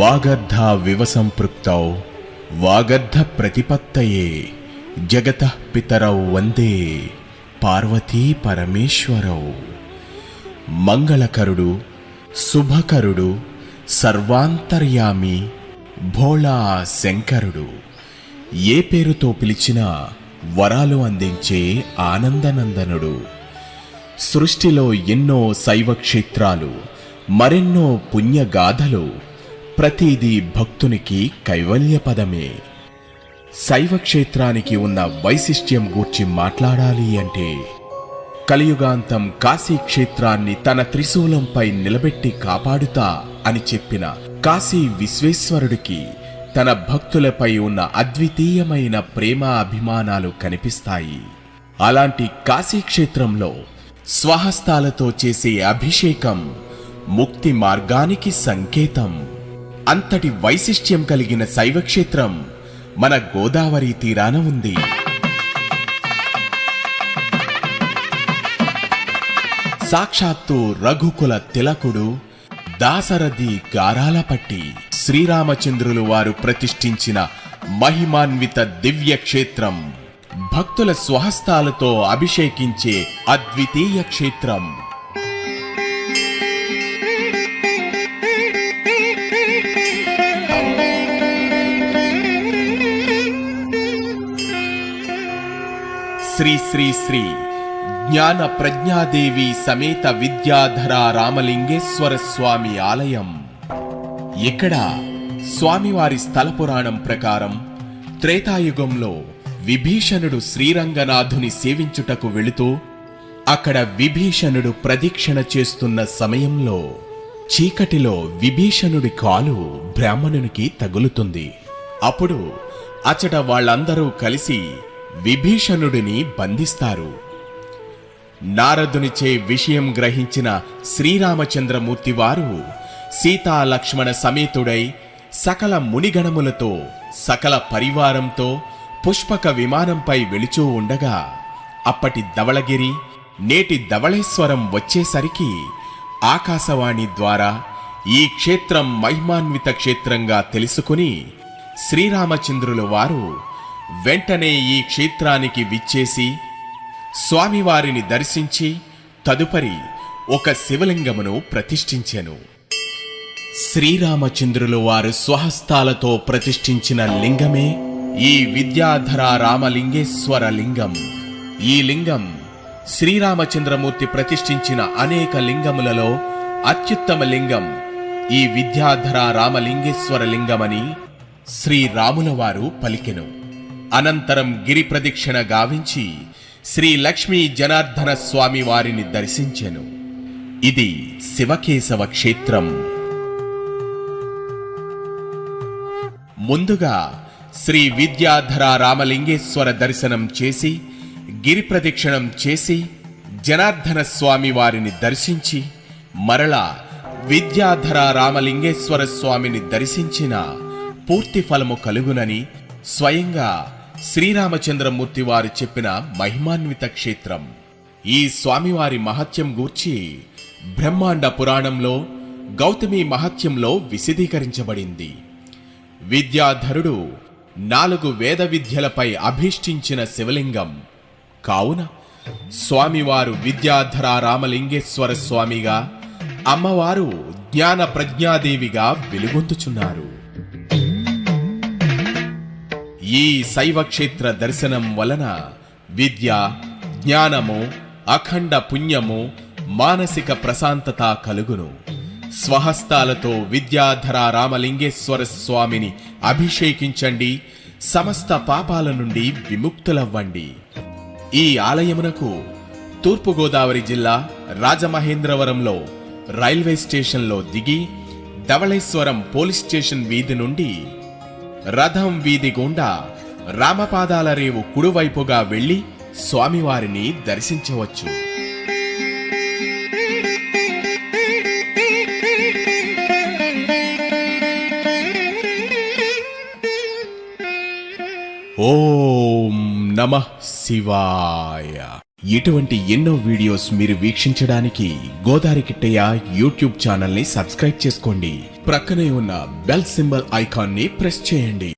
వాగర్ధ వివసంపృక్తౌ వాగర్ధ ప్రతిపత్తయే జగత పితరౌ వందే పార్వతీ పరమేశ్వరౌ. మంగళకరుడు శుభకరుడు సర్వాంతర్యామి భోళా శంకరుడు. ఏ పేరుతో పిలిచినా వరాలు అందించే ఆనందనందనుడు. సృష్టిలో ఎన్నో శైవ క్షేత్రాలు మరెన్నో పుణ్యగాథలు ప్రతిదీ భక్తునికి కైవల్యపదమే శైవ క్షేత్రానికి ఉన్న వైశిష్ట్యం గూర్చి మాట్లాడాలి అంటే కలియుగాంతం కాశీ క్షేత్రాన్ని తన త్రిశూలంపై నిలబెట్టి కాపాడుతా అని చెప్పిన కాశీ విశ్వేశ్వరుడికి తన భక్తులపై ఉన్న అద్వితీయమైన ప్రేమ అభిమానాలు కనిపిస్తాయి. అలాంటి కాశీ క్షేత్రంలో స్వహస్తాలతో చేసే అభిషేకం ముక్తి మార్గానికి సంకేతం. అంతటి వైశిష్ట్యం కలిగిన శైవక్షేత్రం మన గోదావరి తీరాన ఉంది. సాక్షాత్తు రఘుకుల తిలకుడు దాసరథి గారాలపట్టి శ్రీరామచంద్రులు వారు ప్రతిష్ఠించిన మహిమాన్విత దివ్య క్షేత్రం భక్తుల స్వహస్తాలతో అభిషేకించే అద్వితీయ క్షేత్రం. శ్రీ శ్రీ శ్రీ జ్ఞాన ప్రజ్ఞాదేవి సమేత విద్యాధర రామలింగేశ్వర స్వామి ఆలయం. ఇక్కడ స్వామివారి స్థల పురాణం ప్రకారం త్రేతాయుగంలో విభీషణుడు శ్రీరంగనాథుని సేవించుటకు వెళుతూ అక్కడ విభీషణుడు ప్రదక్షిణ చేస్తున్న సమయంలో చీకటిలో విభీషణుడి కాలు బ్రాహ్మణునికి తగులుతుంది. అప్పుడు అచట వాళ్ళందరూ కలిసి విభీషణుడిని బంధిస్తారు. నారదునిచే విషయం గ్రహించిన శ్రీరామచంద్రమూర్తి వారు సీతా లక్ష్మణ సమేతుడై సకల మునిగణములతో సకల పరివారంతో పుష్పక విమానంపై వెళుచూ ఉండగా అప్పటి ధవళగిరి నేటి ధవళేశ్వరం వచ్చేసరికి ఆకాశవాణి ద్వారా ఈ క్షేత్రం మహిమాన్విత క్షేత్రంగా తెలుసుకుని శ్రీరామచంద్రుల వారు వెంటనే ఈ క్షేత్రానికి విచ్చేసి స్వామివారిని దర్శించి తదుపరి ఒక శివలింగమును ప్రతిష్ఠించెను. శ్రీరామచంద్రులు వారు స్వహస్తాలతో ప్రతిష్ఠించిన లింగమే ఈ విద్యాధర రామలింగేశ్వర లింగం. ఈ లింగం శ్రీరామచంద్రమూర్తి ప్రతిష్ఠించిన అనేక లింగములలో అత్యుత్తమ లింగం. ఈ విద్యాధర రామలింగేశ్వర లింగమని శ్రీరాముల వారు పలికెను. అనంతరం గిరి ప్రదక్షిణ గావించి శ్రీ లక్ష్మీ జనార్దన స్వామి వారిని దర్శించెను. ఇది శివకేశవ క్షేత్రం. ముందుగా శ్రీ విద్యాధర రామలింగేశ్వర దర్శనం చేసి గిరి ప్రదక్షిణం చేసి జనార్దన స్వామి వారిని దర్శించి మరలా విద్యాధర రామలింగేశ్వర స్వామిని దర్శించిన పూర్తి ఫలము కలుగునని స్వయంగా శ్రీరామచంద్రమూర్తి వారు చెప్పిన మహిమాన్విత క్షేత్రం. ఈ స్వామివారి మహత్యం గూర్చి బ్రహ్మాండ పురాణంలో గౌతమి మహత్యంలో విశదీకరించబడింది. విద్యాధరుడు నాలుగు వేద విద్యలపై అభిష్టించిన శివలింగం. కావున స్వామివారు విద్యాధర రామలింగేశ్వర స్వామిగా అమ్మవారు జ్ఞాన ప్రజ్ఞాదేవిగా వెలుగొందుచున్నారు. ఈ శైవక్షేత్ర దర్శనం వలన విద్య జ్ఞానము అఖండ పుణ్యము మానసిక ప్రశాంతత కలుగును. స్వహస్తాలతో విద్యాధర రామలింగేశ్వర స్వామిని అభిషేకించండి సమస్త పాపాల నుండి విముక్తులవ్వండి. ఈ ఆలయమునకు తూర్పుగోదావరి జిల్లా రాజమహేంద్రవరంలో రైల్వే స్టేషన్లో దిగి ధవళేశ్వరం పోలీస్ స్టేషన్ వీధి నుండి రథం వీధి గుండా రామపాదాల రేవు కుడివైపుగా వెళ్ళి స్వామివారిని దర్శించవచ్చు. ఓం నమ శివాయ. ఇటువంటి ఎన్నో వీడియోస్ మీరు వీక్షించడానికి గోదారి కిట్టయ్య యూట్యూబ్ ఛానల్ని సబ్స్క్రైబ్ చేసుకోండి. ప్రక్కనే ఉన్న బెల్ సింబల్ ఐకాన్ని ప్రెస్ చేయండి.